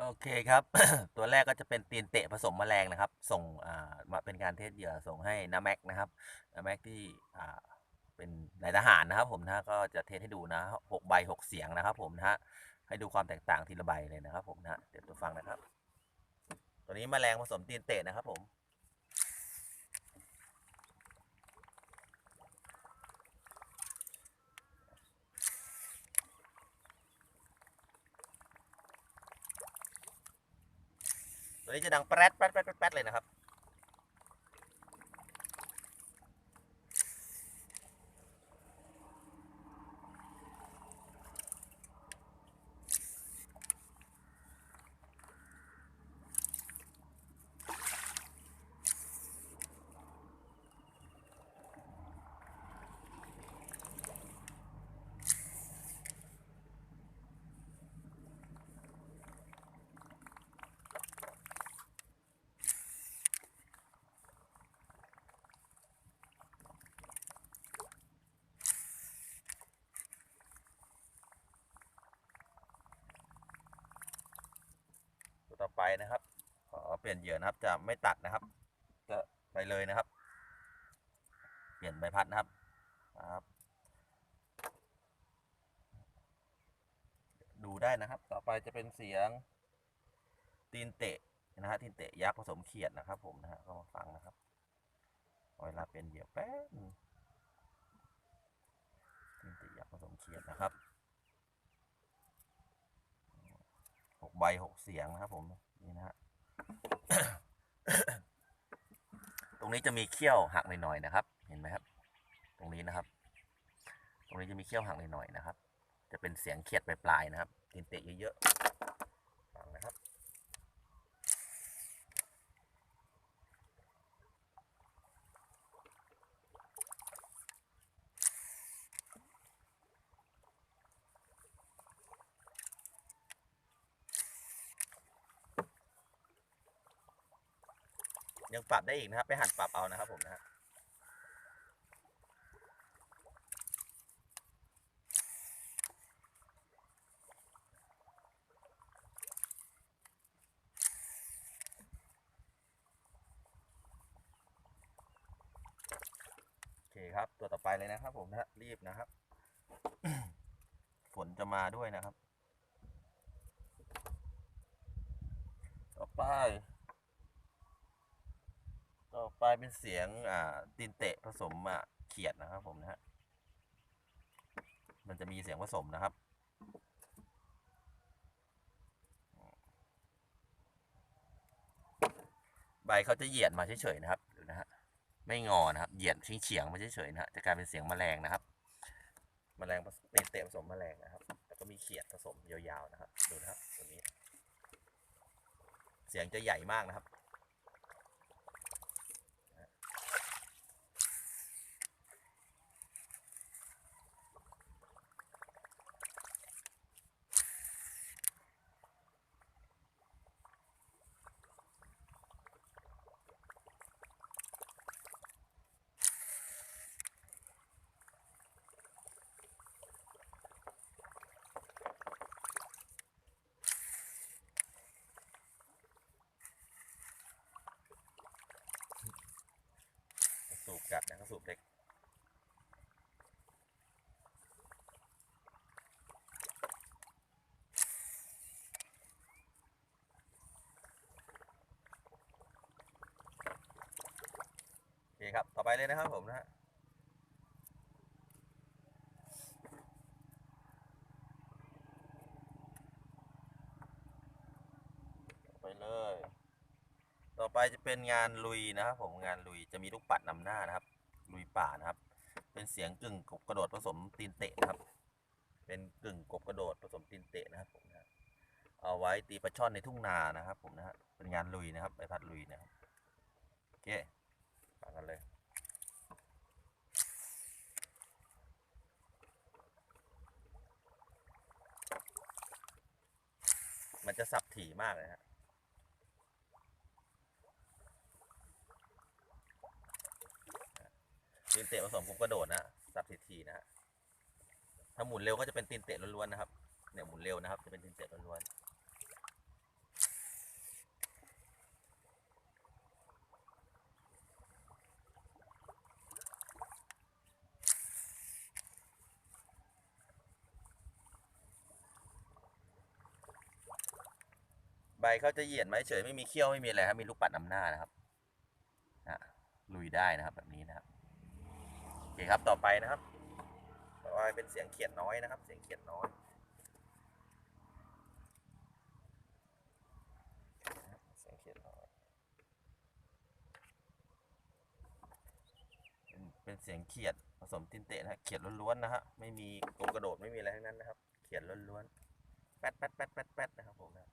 โอเคครับ ตัวแรกก็จะเป็นตีนเตะผสมแมลงนะครับ ส่งมาเป็นการเทสเหยื่อส่งให้นาแม็กนะครับนาแม็กที่เป็นนายทหารนะครับ ผมนะก็จะเทสให้ดูนะหกใบหกเสียงนะครับ ผมนะฮะให้ดูความแตกต่างทีละใบเลยนะครับ ผมนะเดี๋ยวตัวฟังนะครับ ตัวนี้แมลงผสมตีนเตะนะครับ ผม ตัวนี้จะดังแป๊ดแป๊ดแป๊ดแป๊ดเลยนะครับ นะครับขอเปลี่ยนเหยื่อนะครับ จะไม่ตัดนะครับจะไปเลยนะครับ เปลี่ยนใบพัดนะครับครับ ดูได้นะครับ ต่อไปจะเป็นเสียงตีนเตะนะฮะตีนเตะยักษ์ผสมเขียดนะครับ ผมนะฮะก็มาฟังนะครับเวลาเป็นเหยื่อแป๊บตีนเตะยักษ์ผสมเขียดนะครับหกใบหกเสียงนะครับผม นี่นะฮะตรงนี้จะมีเขี้ยวหักหน่อยๆนะครับ เห็นไหมครับ ตรงนี้นะครับ ตรงนี้จะมีเขี้ยวหักหน่อยๆนะครับ จะเป็นเสียงเขียดปลายๆนะครับตีนเตะเยอะๆฟังนะครับ ยังปรับได้อีกนะครับ ไปหั่นปรับเอานะครับผมนะฮะโอเคครับ ตัวต่อไปเลยนะครับผมนะฮะรีบนะครับ ฝนจะมาด้วยนะครับ ต่อไป ต่อไปเป็นเสียงอ่าตีนเตะผสมอะเขียดนะครับผมนะฮะ มันจะมีเสียงผสมนะครับใบเขาจะเหยียดมาเฉยๆนะครับดูนะฮะไม่งอนะครับ เหยียดเฉียงๆมาเฉยๆนะฮะจะกลายเป็นเสียงแมลงนะครับ แมลงผสตีนเตะผสมแมลงนะครับ แล้วก็มีเขียดผสมยาวๆนะครับ ดูนะครับตัวนี้ เสียงจะใหญ่มากนะครับกัดนะครับสูบเล็ก โอเครับ ต่อไปเลยนะครับผมนะฮะไปเลย ต่อไปจะเป็นงานลุยนะครับผมงานลุยจะมีลูกปัดนำหน้านะครับ ลุยป่านะครับ เป็นเสียงกึ่งกบกระโดดผสมตีนเตะนะครับ เป็นกึ่งกบกระโดดผสมตีนเตะนะครับผมนะเอาไว้ตีปลาช่อนในทุ่งนานะครับ ผมนะฮะเป็นงานลุยนะครับใบพัดลุยนะครับโอเคฟังกันเลย มันจะสับ ถี่มากเลยฮะตีนเตะผสมกบกระโดดนะฮะสับทีๆนะฮะถ้าหมุนเร็วก็จะเป็นตีนเตะล้วนๆนะครับเนี่ยหมุนเร็วนะครับ จะเป็นตีนเตะล้วนๆ ใบเขาจะเหยียดไหมเฉยไม่มีเขี้ยวไม่มีอะไรครับมีลูกปัดนำหน้านะครับนะลุยได้นะครับแบบนี้นะครับโอเคครับต่อไปนะครับต่อไปเป็นเสียงเขียดน้อยนะครับ เสียงเขียดน้อยเสียงเขียดน้อยเป็นเสียงเขียดผสมตินเตะนะฮะเขียดล้วนๆนะฮะไม่มีกบกระโดดไม่มีอะไรทั้งนั้นนะครับ เขียดล้วนๆแป๊ดแป๊ดแป๊ดแป๊ดแป๊ดนะครับผมนะ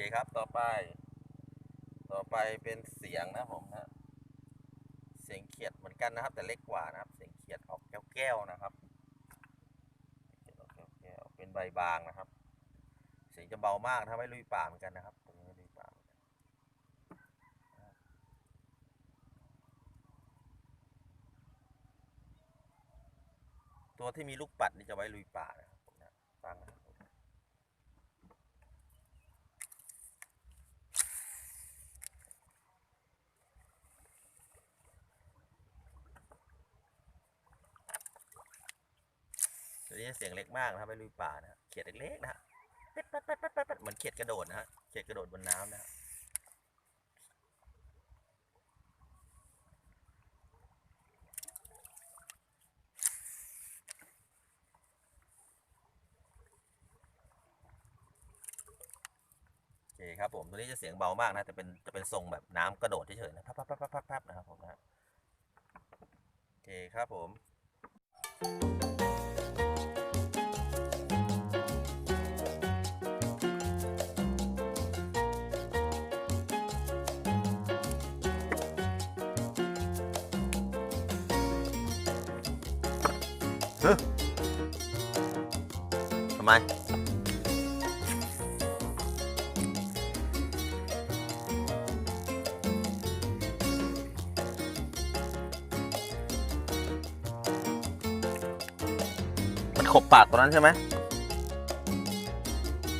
เคครับ ต่อไป ต่อไปเป็นเสียงนะผมนะเสียงเขียดเหมือนกันนะครับ แต่เล็กกว่านะครับ เสียงเขียดออกแก้วๆนะครับเขียดออกแก้วๆเป็นใบบางนะครับ เสียงจะเบามากถ้าไม่ลุยป่าเหมือนกันนะครับตรงนี้ไม่ลุยป่าตัวที่มีลูกปัดนี่จะไว้ลุยป่านะครับผมนะฟังนะครับผม ตัวนี้เสียงเล็กมากนะครับไม่ลุยป่านะเขียดเล็กๆนะฮะเป็ดเหมือนเขียดกระโดดนะฮะเขียดกระโดดบนน้ำนะโอเคครับผมตัวนี้จะเสียงเบามากนะแต่เป็นจะเป็นทรงแบบน้ำกระโดดเฉยๆนะพับพับพับพับพับพับนะครับผมนะฮะโอเคครับผม ทำไม มันขบปากตัวนั้นใช่ไหม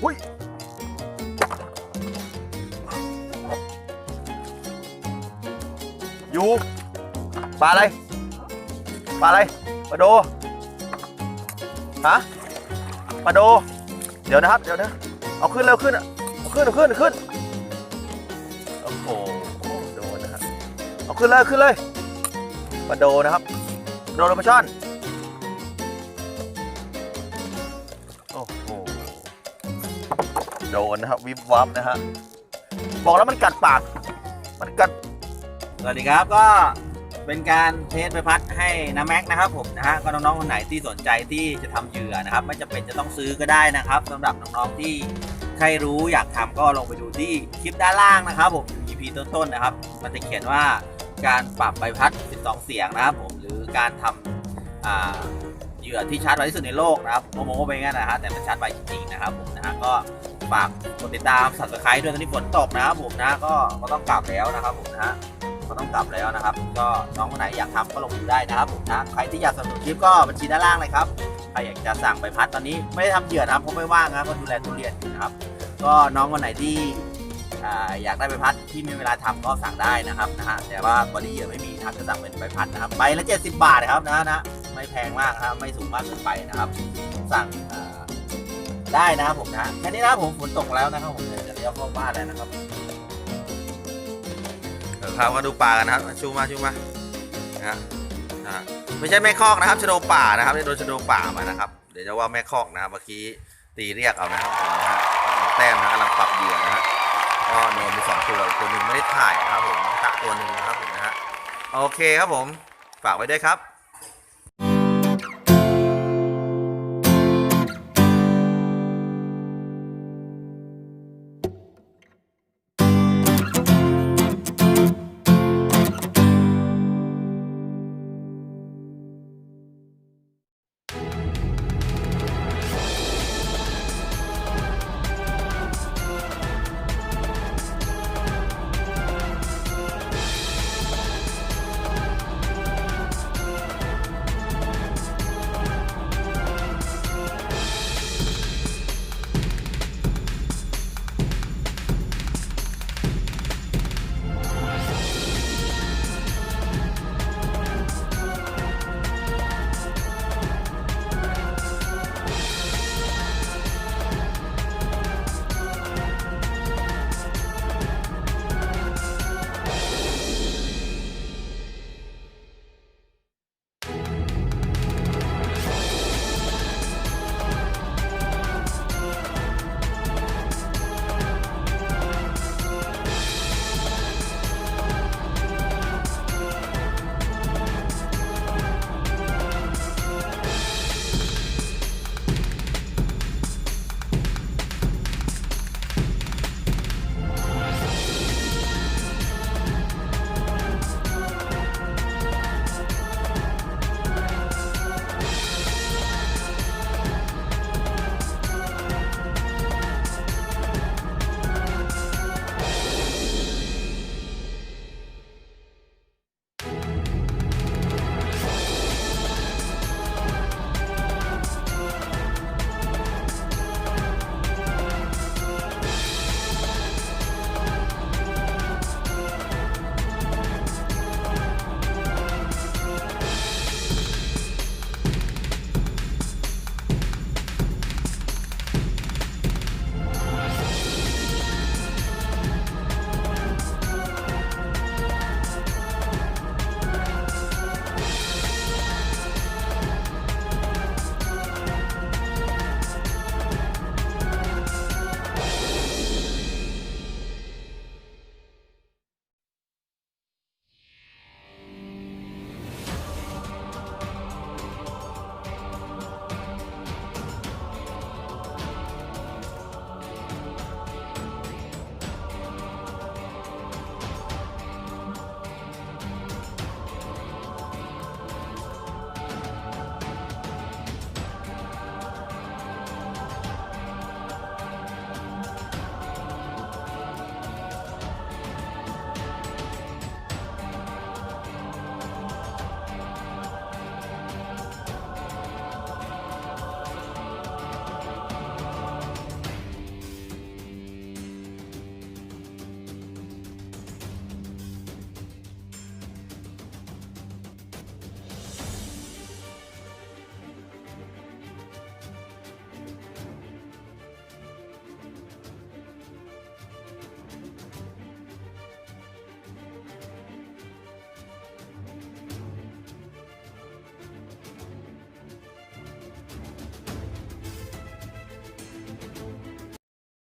อุ้ย อยู่ ปลาอะไร ปลาอะไร ปลาโด ฮะมาดู เดี๋ยวนะครับ เดี๋ยวนะ เอาขึ้นเร็วขึ้นอะเอาขึ้นเอาขึ้นเอาขึ้น โอ้โหโดนนะครับ เอาขึ้นเลยขึ้นเลยมาโดนะครับโดนมาช่อนโอ้โห โดนนะครับวิบวับนะฮะ บอกแล้วมันกัดปาก มันกัด สวัสดีครับก็ เป็นการเทสใบพัดให้น้าแม็กนะครับผมนะฮะก็น้องๆคนไหนที่สนใจที่จะทำเหยื่อนะครับ ไม่จำเป็นจะต้องซื้อก็ได้นะครับสำหรับน้องๆที่ใครรู้อยากทำก็ลงไปดูที่คลิปด้านล่างนะครับผม EP ต้นๆนะครับ มันจะเขียนว่าการปรับใบพัด 12 เสียงนะครับผมหรือการทำอ่าเหยื่อที่ชาร์จไวที่สุดในโลกนะครับโมโมไปงั้นนะฮะแต่มันชาร์จไวจริงๆนะครับผมนะฮะก็ฝากกดติดตามสับสไครต์ด้วยตอนนี้ฝนตกนะครับผมนะก็ก็ต้องกลับแล้วนะครับผมนะฮะ ก็ต้องกลับแล้วนะครับ ก็น้องคนไหนอยากทำก็ลงดูได้นะครับผมนะใครที่อยากสนับสนุนคลิปก็บัญชีด้านล่างเลยครับใครอยากจะสั่งใบพัดตอนนี้ไม่ได้ทำเหยื่อนะครับเพราะไม่ว่างนะครับก็ดูแลทุเรียนอยู่นะครับ ก็น้องคนไหนที่อยากได้ใบพัดที่มีเวลาทำก็สั่งได้นะครับนะฮะแต่ว่าบอดี้เหยื่อไม่มีนะครับจะสั่งเป็นใบพัดนะครับใบละ 70 บาทนะครับนะนะไม่แพงมากครับไม่สูงมากเกินไปนะครับ สั่งได้นะครับผมนะแค่นี้นะครับผมฝนตกแล้วนะครับผมเดี๋ยวจะเลี้ยวเข้าบ้านแล้วนะครับ ครับมาดูปลากันนะครับชูมาชูมานะฮะไม่ใช่แม่คอกนะครับชโดป่านะครับโดนชโดป่ามานะครับ เดี๋ยวจะว่าแม่คอกนะครับเมื่อกี้ตีเรียกเอานะครับผมนะฮะแต้มนะกำลังปรับเหยื่อนะฮะก็โดนมีสองตัวตัวหนึ่งไม่ได้ถ่ายนะครับผมตักตัวหนึ่งนะครับผมนะฮะโอเคครับผมฝากไว้ด้วยครับ